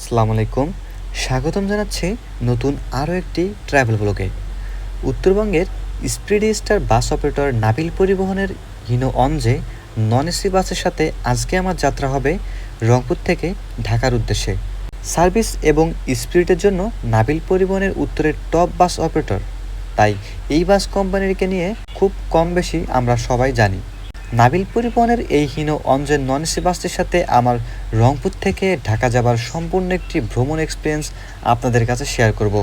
আসসালামু আলাইকুম। স্বাগতম জানাচ্ছি নতুন আরও একটি ট্রাভেল ব্লগে। উত্তরবঙ্গের speed star bus operator Nabil পরিবহনের হিনো অনজে নন এসি বাসের সাথে আজকে আমার যাত্রা হবে রংপুর থেকে ঢাকার উদ্দেশ্যে। সার্ভিস এবং স্পিরিটের জন্য নাবিল পরিবহনের উত্তরের টপ বাস অপারেটর। তাই এই বাস কোম্পানিকে নিয়ে খুব কম বেশি আমরা সবাই জানি। নাবিল পরিবহনের এই হীন অঞ্জন নন এসি সাথে আমার রংপুর থেকে ঢাকা যাবার সম্পূর্ণ একটি ভ্রমণ এক্সপিরিয়েন্স আপনাদের কাছে শেয়ার করব।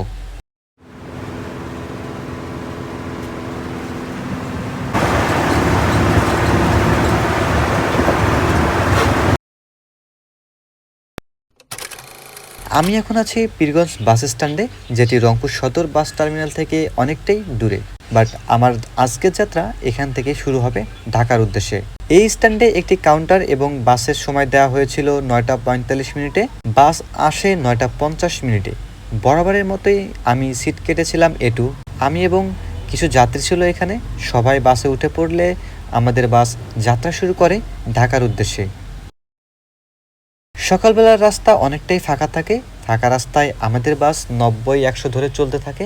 আমি এখন আছি পীরগঞ্জ বাস স্ট্যান্ডে, যেটি রংপুর সদর বাস টার্মিনাল থেকে অনেকটাই দূরে। বাট আমার আজকের যাত্রা এখান থেকে শুরু হবে ঢাকার উদ্দেশ্যে। এই স্ট্যান্ডে একটি কাউন্টার এবং বাসের সময় দেওয়া হয়েছিল নয়টা পঁয়তাল্লিশ মিনিটে। বাস আসে নয়টা পঞ্চাশ মিনিটে। বরাবরের মতোই আমি সিট কেটেছিলাম এটু আমি এবং কিছু যাত্রী ছিল এখানে। সবাই বাসে উঠে পড়লে আমাদের বাস যাত্রা শুরু করে ঢাকার উদ্দেশ্যে। সকালবেলার রাস্তা অনেকটাই ফাঁকা থাকে। ফাঁকা রাস্তায় আমাদের বাস নব্বই একশো ধরে চলতে থাকে।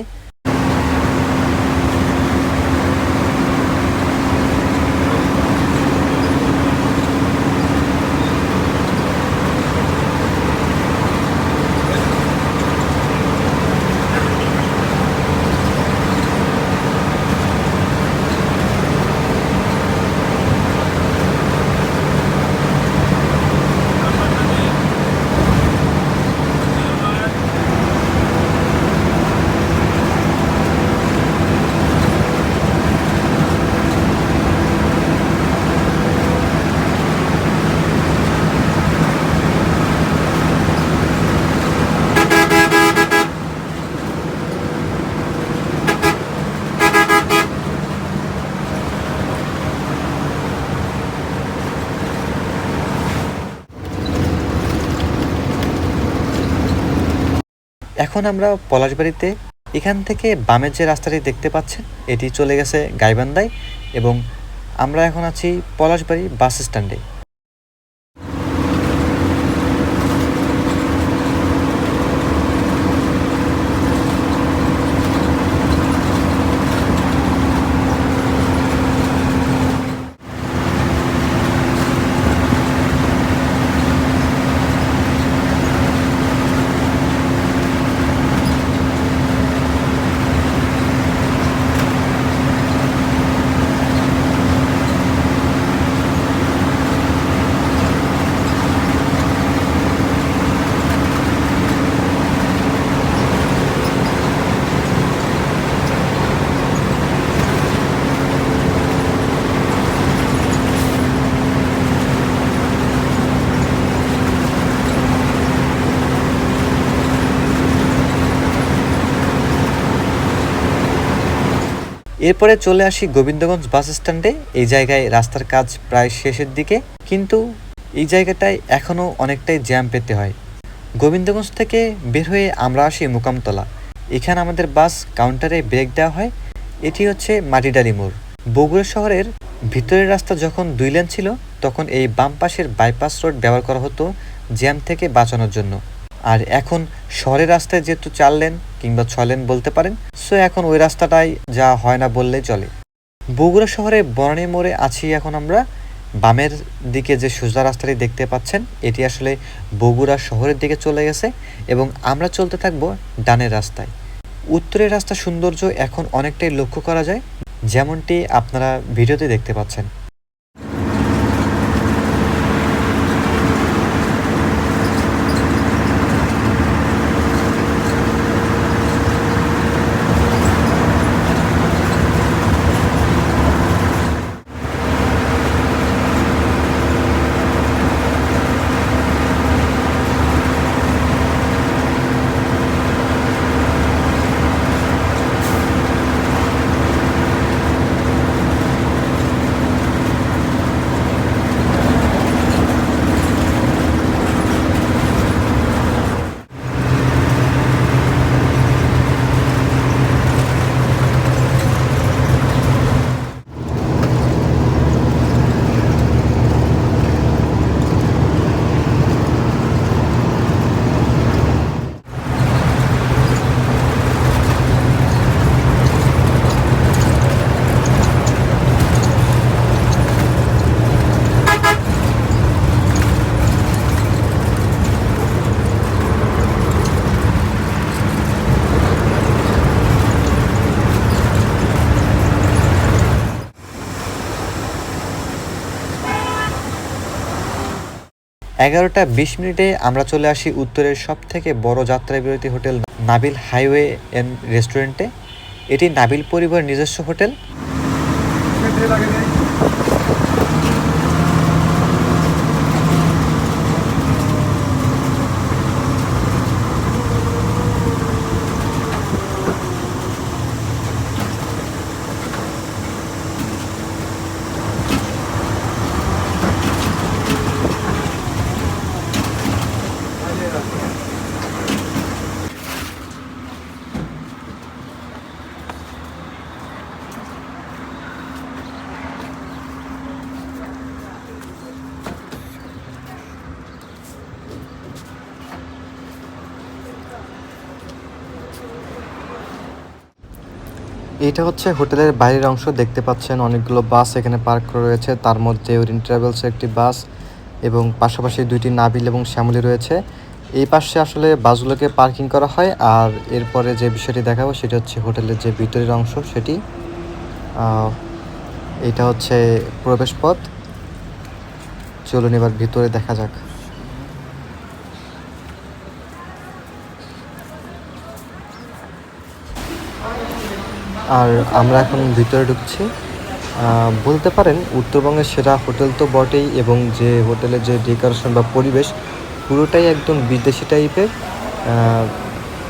এখন আমরা পলাশবাড়িতে এখান থেকে বামের যে রাস্তাটি দেখতে পাচ্ছেন, এটি চলে গেছে গাইবান্ধায় এবং আমরা এখন আছি পলাশবাড়ি বাস স্ট্যান্ডে। এরপরে চলে আসি গোবিন্দগঞ্জ বাস স্ট্যান্ডে। এই জায়গায় রাস্তার কাজ প্রায় শেষের দিকে, কিন্তু এই জায়গাটায় এখনও অনেকটাই জ্যাম পেতে হয়। গোবিন্দগঞ্জ থেকে বের হয়ে আমরা আসি মুকামতলা। এখানে আমাদের বাস কাউন্টারে ব্রেক দেওয়া হয়। এটি হচ্ছে মাটিডালি মোড়। বগুড়া শহরের ভিতরের রাস্তা যখন দুই লেন ছিল, তখন এই বাম পাশের বাইপাস রোড ব্যবহার করা হতো জ্যাম থেকে বাঁচানোর জন্য। আর এখন শহরের রাস্তায় যেহেতু চার লেন কিংবা ছ লেন বলতে পারেন সো এখন ওই রাস্তাটাই যা হয় না বললেই চলে। বগুড়া শহরে বনানী মোড়ে আছি এখন আমরা। বামের দিকে যে সোজা রাস্তাটি দেখতে পাচ্ছেন, এটি আসলে বগুড়া শহরের দিকে চলে গেছে এবং আমরা চলতে থাকব ডানের রাস্তায়। উত্তরের রাস্তা সৌন্দর্য এখন অনেকটাই লক্ষ্য করা যায়। যেমনটি আপনারা ভিডিওতে দেখতে পাচ্ছেন। এগারোটা বিশ মিনিটে আমরা চলে আসি উত্তরের সব থেকে বড় যাত্রা বিরতি হোটেল নাবিল হাইওয়ে অ্যান্ড রেস্টুরেন্টে। এটি নাবিল পরিবার নিজস্ব হোটেল। এটা হচ্ছে হোটেলের বাইরের অংশ, দেখতে পাচ্ছেন অনেকগুলো বাস এখানে পার্ক করা রয়েছে। তার মধ্যে ওরিন ট্রাভেলসের একটি বাস এবং পাশাপাশি দুইটি নাবিল এবং শ্যামলি রয়েছে। এই পাশে আসলে বাসগুলোকে পার্কিং করা হয় আর এরপরে যে বিষয়টি দেখাবো সেটা হচ্ছে হোটেলের যে ভিতরের অংশ সেটি। এটা হচ্ছে প্রবেশ পথ চলুন এবার ভিতরে দেখা যাক। আর আমরা এখন ভিতরে ঢুকছি। বলতে পারেন, উত্তরবঙ্গের সেরা হোটেল তো বটেই এবং যে হোটেলের যে ডেকোরেশন বা পরিবেশ, পুরোটাই একদম বিদেশি টাইপের।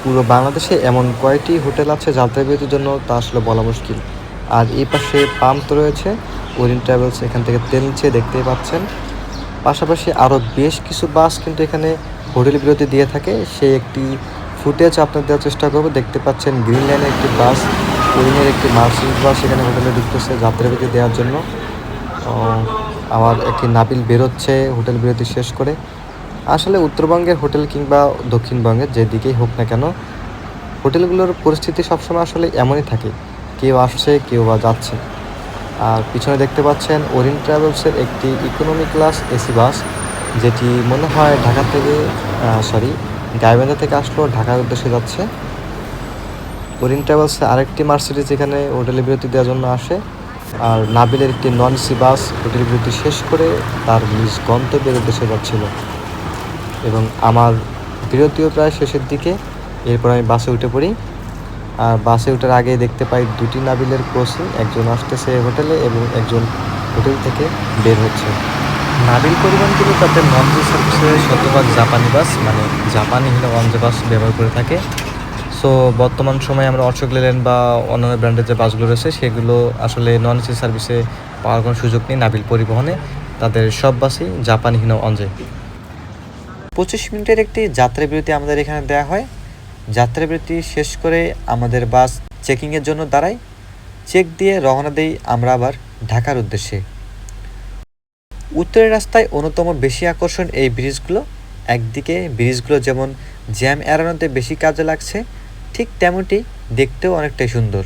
পুরো বাংলাদেশে এমন কয়টি হোটেল আছে যাত্রাবিরতির জন্য তা আসলে বলা মুশকিল। আর এই পাশে পাম্প তো রয়েছে, ওরিন ট্রাভেলস এখান থেকে তেল নিচ্ছে, দেখতেই পাচ্ছেন। পাশাপাশি আরও বেশ কিছু বাস কিন্তু এখানে হোটেল বিরতি দিয়ে থাকে। সেই একটি ফুটেজ আপনার দেওয়ার চেষ্টা করব। দেখতে পাচ্ছেন, গ্রিন লাইনের একটি বাস। ওরিনের একটি মার্সিডিজ বাস এখানে হোটেলে ঢুকতেছে যাত্রা বিরতি দেওয়ার জন্য। আমার একটি নাবিল বেরোচ্ছে, হোটেল বিরতি শেষ করে। আসলে উত্তরবঙ্গের হোটেল কিংবা দক্ষিণবঙ্গের যেদিকেই হোক না কেন, হোটেলগুলোর পরিস্থিতি সবসময় আসলে এমনই থাকে। কেউ আসছে, কেউ বা যাচ্ছে। আর পিছনে দেখতে পাচ্ছেন ওরিন ট্রাভেলসের একটি ইকোনমি ক্লাস এসি বাস, যেটি মনে হয় ঢাকা থেকে সরি গাইবান্ধা থেকে আসলো, ঢাকার উদ্দেশ্যে যাচ্ছে। ওরিন ট্রাভেলসে আরেকটি মার্সিডিজ এখানে হোটেলে বিরতি দেওয়ার জন্য আসে। আর নাবিলের একটি নন সি বাস হোটেল বিরতি শেষ করে তার নিজ গন্তব্যের উদ্দেশ্যে যাচ্ছিল। এবং আমার বিরতিও প্রায় শেষের দিকে। এরপর আমি বাসে উঠে পড়ি। আর বাসে ওঠার আগে দেখতে পাই দুটি নাবিলের ক্রসিং একজন আসতেছে হোটেলে এবং একজন হোটেল থেকে বের হচ্ছে। নাবিল পরিবহন কিন্তু তাদের নন সার্ভিসে শতভাগ জাপানি বাস মানে জাপানি ওয়ানজে বাস ব্যবহার করে থাকে। সো বর্তমান সময়ে আমরা অশোক লেলেন বা অন্যান্য ব্র্যান্ডের যে বাসগুলো রয়েছে, সেগুলো আসলে নন এসি সার্ভিসে পাওয়ার কোনো সুযোগ নেই নাবিল পরিবহনে। তাদের সব বাসই জাপানি হিনো অঞ্জে পঁচিশ মিনিটের একটি যাত্রা বিরতি আমাদের এখানে দেওয়া হয়। যাত্রা বিরতি শেষ করে আমাদের বাস চেকিংয়ের জন্য দাঁড়াই চেক দিয়ে রওনা দেই আমরা আবার ঢাকার উদ্দেশ্যে। উত্তরের রাস্তায় অন্যতম বেশি আকর্ষণ এই ব্রিজগুলো। একদিকে ব্রিজগুলো যেমন জ্যাম এড়ানোতে বেশি কাজে লাগছে ঠিক তেমনটি দেখতেও অনেকটাই সুন্দর।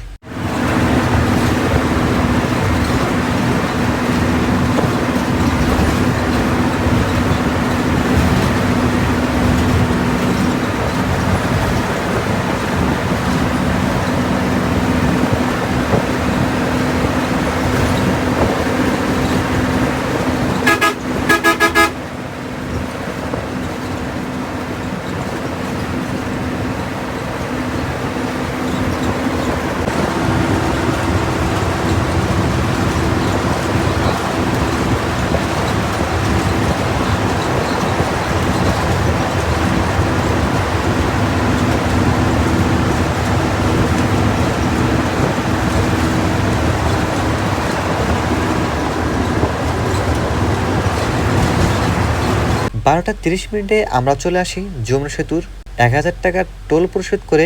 বারোটা তিরিশ মিনিটে আমরা চলে আসি যমুনা সেতুর। এক হাজার টাকার টোল পরিশোধ করে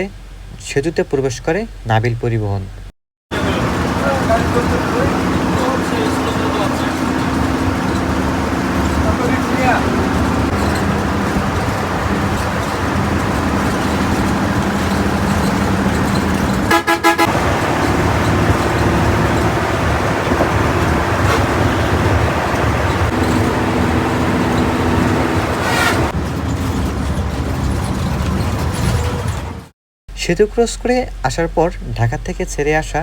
সেতুতে প্রবেশ করে নাবিল পরিবহন। সেতু ক্রস করে আসার পর ঢাকা থেকে ছেড়ে আসা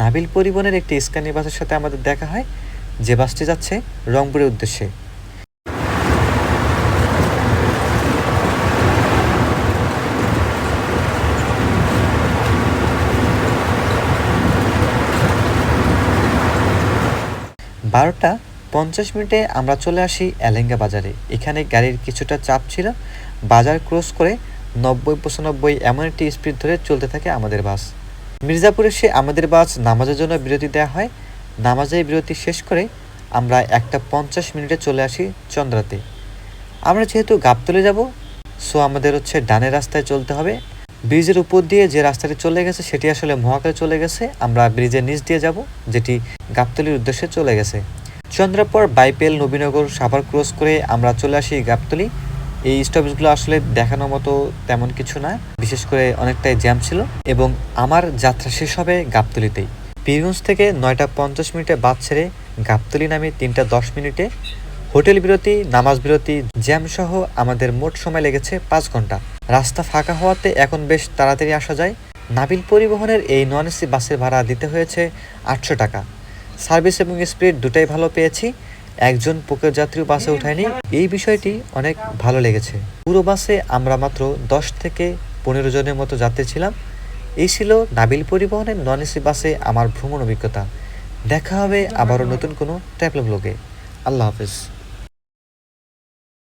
নাবিল পরিবহনের একটি স্কানি বাসের সাথে আমাদের দেখা হয়, যে বাসটি যাচ্ছে রংপুরের উদ্দেশ্যে। বারোটা পঞ্চাশ মিনিটে আমরা চলে আসি এলেঙ্গা বাজারে। এখানে গাড়ির কিছুটা চাপ ছিল। বাজার ক্রস করে নব্বই, পঁচানব্বই এমন একটি স্পিড ধরে চলতে থাকে আমাদের বাস। মির্জাপুর এসে আমাদের বাস নামাজের জন্য বিরতি দেওয়া হয়। নামাজের বিরতি শেষ করে আমরা একটা পঞ্চাশ মিনিটে চলে আসি চন্দ্রাতে। আমরা যেহেতু গাবতলে যাব সো আমাদের হচ্ছে ডানের রাস্তায় চলতে হবে। ব্রিজের উপর দিয়ে যে রাস্তাটি চলে গেছে, সেটি আসলে মহাকালে চলে গেছে। আমরা ব্রিজের নিচ দিয়ে যাব, যেটি গাবতলির উদ্দেশ্যে চলে গেছে। চন্দ্রাপর, বাইপেল, নবীনগর, সাভার ক্রস করে আমরা চলে আসি গাবতলি। এই স্টপেজগুলো আসলে দেখানোর মতো তেমন কিছু না। বিশেষ করে অনেকটাই জ্যাম ছিল এবং আমার যাত্রা শেষ হবে গাবতলিতেই। পীরগঞ্জ থেকে নয়টা পঞ্চাশ মিনিটে বাদ ছেড়ে গাবতলি নামে তিনটা দশ মিনিটে হোটেল বিরতি, নামাজ বিরতি জ্যাম সহ আমাদের মোট সময় লেগেছে পাঁচ ঘণ্টা। রাস্তা ফাঁকা হওয়াতে এখন বেশ তাড়াতাড়ি আসা যায়। নাবিল পরিবহনের এই নন এসি বাসের ভাড়া দিতে হয়েছে আটশো টাকা। সার্ভিস এবং স্পিড দুটাই ভালো পেয়েছি। একজন পোকের যাত্রীও বাসে উঠায়নি। এই বিষয়টি অনেক ভালো লেগেছে। পুরো বাসে আমরা মাত্র দশ থেকে পনেরো জনের মতো যাত্রী ছিলাম। এই ছিল নাবিল পরিবহনের নন এসি বাসে আমার ভ্রমণ অভিজ্ঞতা। দেখা হবে আবারও নতুন কোনো ট্যাবলেট ব্লগে আল্লাহ হাফিজ।